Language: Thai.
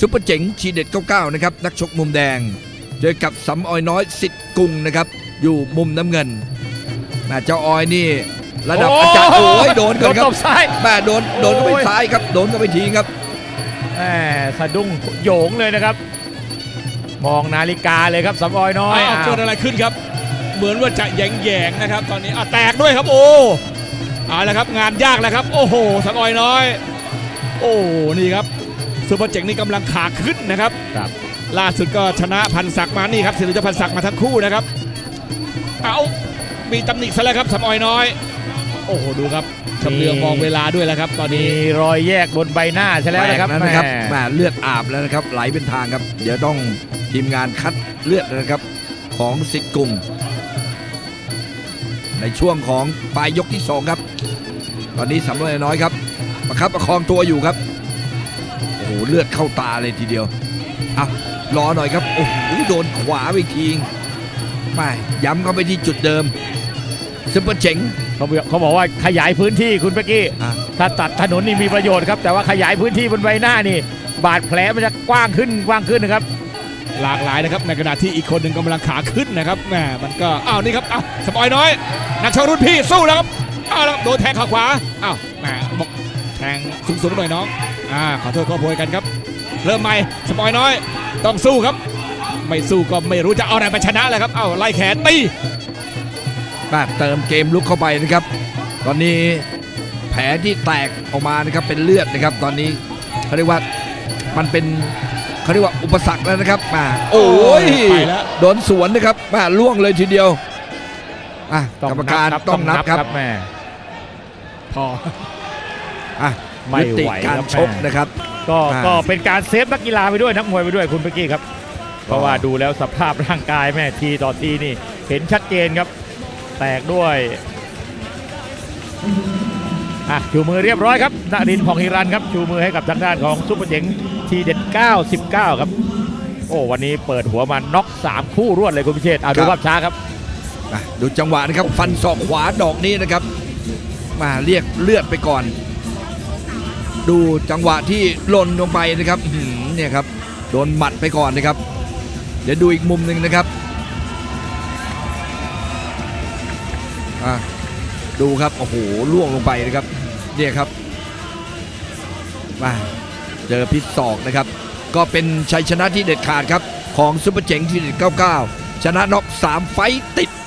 ซุปเปอร์เจ๋งทีเด็ด99นะครับนักชกมุมแดง เจอกับสำออยน้อยสิทธิ์กุงนะครับ อยู่มุมน้ำเงินแม่เจ้าออยนี่ ระดับอาจารย์โอ้ยโดนโดก่อนนครัตบบซ้าย แม่โดนโดนก็ไปโอ้ยซ้ายครับโดนก็ไปทีครับ แหมสะดุ้งโยงเลยนะครับ มองนาฬิกาเลยครับสำออยน้อยอ้าวอ้าวเกิดอะไรขึ้นครับ เหมือนว่าจะแยงแยงๆนะครับ ตอนนี้อะแตกด้วยครับโอ้เอาละครับงานยากแล้วครับ โอ้โหสังออยน้อย โอ้นี่ครับ ซูเปอร์เจ๋งนี่กำลังขาขึ้นนะครับครับ ล่าสุดก็ชนะพันศักดิ์มานี่ครับสิริเจ้าพันศักดิ์มาทั้งคู่นะครับ เอามีตำหนิซะแล้วครับสำออยน้อย โอ้โหดูครับชำเลืองมองเวลาด้วยแล้วครับ ตอนมีนี้รอยแยกบนใบหน้าใช่แล้วนะครับแตกแล้วนะครับแหแหมม่เลือดอาบแล้วนะครับ ไหลเป็นทางครับ เดี๋ยวต้องทีมงานคัดเลือดนะครับ ของสิทธิ์กุงในช่วงของปลายยกที่สองครับ ตอนนี้สำรอยน้อยครับ ประคับประคองตัวอยู่ครับโอ้โหเลือดเข้าตาเลยทีเดียวอะรอหน่อยครับ โอ้โหโดนขวาไปทีงไม่ย้ำเข้าไปที่จุดเดิมซุปเปอร์เจ๋งเขาบอกเขาบอกว่าขยายพื้นที่คุณเป๊กกี้ อะถ้าตัดถนนนี่มีประโยชน์ครับ แต่ว่าขยายพื้นที่บนใบหน้านี่ บาดแผลมันจะกว้างขึ้นกว้างขึ้นนะครับ หลากหลายนะครับในขณะที่อีกคนหนึ่งกำลังขาขึ้นนะครับแหมมันก็อ้าวนี่ครับอ้าวสปอยน้อย นักชกรุ่นพี่สู้แล้วครับอ้าวแล้วโดนแทงขาขวาอ้าวแหมบอกแทงสูงๆหน่อยน้อง อ่าขอโทษขอโพยกันครับ เริ่มใหม่สปอยน้อย ต้องสู้ครับ ไม่สู้ก็ไม่รู้จะเอาอะไรมาชนะเลยครับอ้าวไล่แขนตีมาเติมเกมลุกเข้าไปนะครับ ตอนนี้แผลที่แตกออกมานะครับเป็นเลือดนะครับ ตอนนี้เขาเรียกว่ามันเป็นเขาเรียกว่าอุปสรรคแล้วนะครับมาโอ้ยไปแล้ว โดนสวนนะครับมาล่วงเลยทีเดียวอะกรรมการต้องนับครับแม่พออะ ไม่ยุติไหวการครับชกแม่นะครับ ก็อ่า ก็เป็นการเซฟนักกีฬาไปด้วยนักมวยไปด้วยคุณเป๊กกี้ครับ เพราะว่าดูแล้วสภาพร่างกายแม่ทีต่อทีนี่ เห็นชัดเจนครับ แตกด้วยอะชูมือเรียบร้อยครับนารินทร์ผ่องฮิรันครับ ชูมือให้กับทางด้านของซุปเปอร์เจ๋งทีเด็ด 99 ครับ โอ้วันนี้เปิดหัวมาน็อก3คู่รวดเลยคุณพิเชษฐ์อะดูภาพช้าครับ อะดูจังหวะนะครับ ฟันศอกขวาดอกนี้นะครับ มาเรียกเลือดไปก่อน ดูจังหวะที่หล่นลงไปนะครับเนี่ยครับโดนหมัดไปก่อนนะครับ เดี๋ยวดูอีกมุมหนึ่งนะครับดูครับโอ้โหล่วงลงไปนะครับเนี่ยครับมาเจอพิษศอกนะครับ ก็เป็นชัยชนะที่เด็ดขาดครับ ของซุปเปอร์เจ๋งที่เด็ด99 ชนะน็อก3ไฟต์ติด